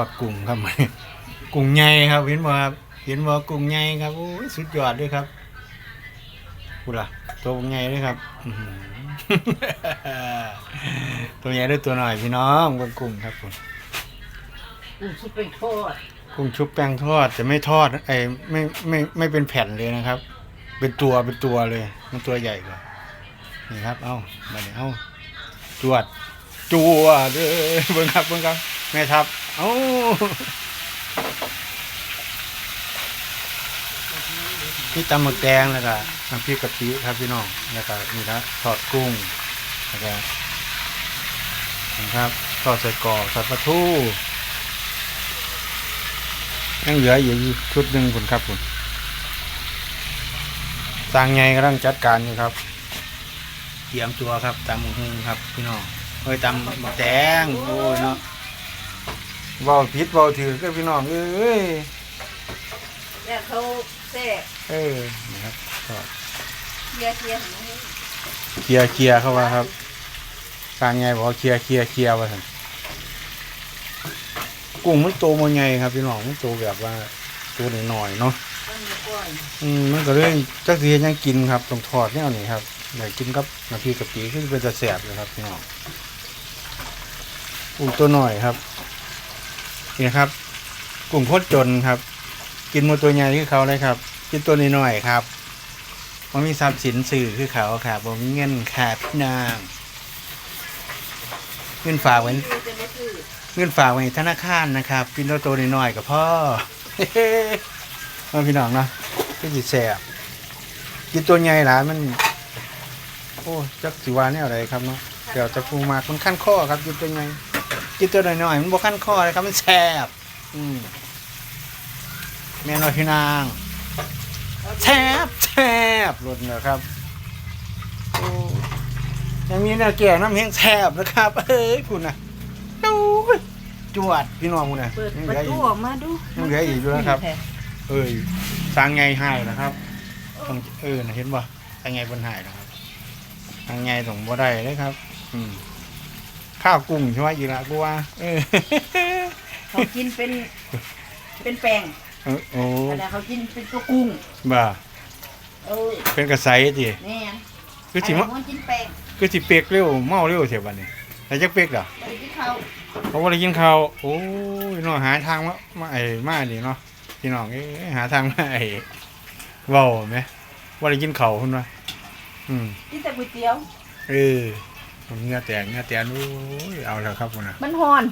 อดกุ้งครับกุ้งใหญ่ครับ เห็นบ่ครับเห็นบ่กุ้งใหญ่ครับโอ้ยสุดยอดเลยครับกูล่ะตัวใหญ่เลยครับอื้อหือตัวใหญ่ด้วยตัวหน่อยพี่น้องเบิ่งกุ้งครับผมอือสุดไปโทษกุ้งชุบแป้งทอดจะไม่ทอดไอ้ไม่ไม่ไม่เป็นแผ่นเลยนะครับ เป็นตัวเป็นตัวเลย มันตัวใหญ่กว่านี่ครับ เอ้ามาเนี่ยเอ้าจวดจัวเด้อเบิ่งครับเบิ่งครับแม่ทับ เอ้านี่ตำหมึกแดงแล้วก็น้ำพริกกะทิครับพี่น้องแล้วก็นี่ครับทอดกุ้งแล้วก็นะครับทอดใส่กรอกทอดปลาทูยังเหลืออยู่ชุดหนึ่งคุณครับคุณสร้างไงกำลังจัดการอยู่ครับเตรียมตัวครับตำหมูหึงครับพี่น้องเฮ้ยตำหมูแดงโอ้ยเนาะ เบาพิษเบาถือก็พี่น้องเอ้ยแล้วเขาแซ่เออนะครับก็เลียเลียของมันเคลียร์เคลียร์เข้ามาครับสร้างไงบอกว่าเคลียร์เคลียร์เคลียร์ว่าสั่นกุ้งมันโตมันไงครับพี่น้องมันโตแบบว่าตัวหน่อยๆเนาะ มันมีก้อยอืมมันก็เลยจักสิเฮ็ดหยังกินครับต้องทอดแนวนี้ครับอยากกินกับน้ำพริกกะปิคือเป็นจะแสบเลยครับพี่น้องกุ้งตัวหน่อยครับ นี่นะครับกุ้งโคตรจนครับ กินมาตัวใหญ่คือเขาเลยครับ กินตัวน้อยๆครับมันมีทรัพย์สินสื่อคือเขาครับผมเงินขาดพี่นางเงินฝากไว้คือจะไม่คือเงินฝากไว้ธนาคารนะครับ กินตัวโตน้อยๆกับพ่อเอาพี่น้องนาะก็จิแสบกินตัวใหญ่หลายมัน โอ้จักสิวาเนี่ยอะไรครับเนาะเดี๋ยวจะฟูมากมันขั้นข้อครับกินตัวใหญ่ กินตัวน้อยๆมันบ่ขั้นข้อเลยครับมันแสบอืมแม่น้อยพี่นางแสบแสบรสเนี่ยครับโอ้ยังมีเนี่ยแก่น้ำเฮงแสบนะครับ เอ้ยคุณนะดูยจวดพี่น้องคุณนะเปิดยังปเหระลือตูอีกออกมาดูยังเหลืออีกอยู่นะครับ เอ้ยสร้างไงให้นะครับต้องเออนะเห็นบ่สร้างไงบนหายนะครับสร้างไงถงบ่ได้เลยครับ อืม ข้าวกุ้งใช่ไหมอีกละกูว่าเออเขากินเป็น เป็นแป้งเออโอ้แต่เขากินเป็นตัวกุ้งบ่าเออเป็นกระไสดิแนี่คือสิอันมะนั้นมันกินแป้งคือสิเปียกเร็วเมาเร็วเสียบัดนี้แต่จักเปียกเหรอไปกินข้าวเขาบ่ได้กินข้าวโอ้ยน้องหาทางมามาไอ้มาดิเนาะพี่น้องเอ้ยหาทางมาไอ้เว้าไหมว่าได้กินข้าวพุ่นว่าอืมกินแต่ก๋วยเตี๋ยวเออผม เหงือแตกเหงือแตกโอ้ยเอาแล้วครับคุณนะมันหอน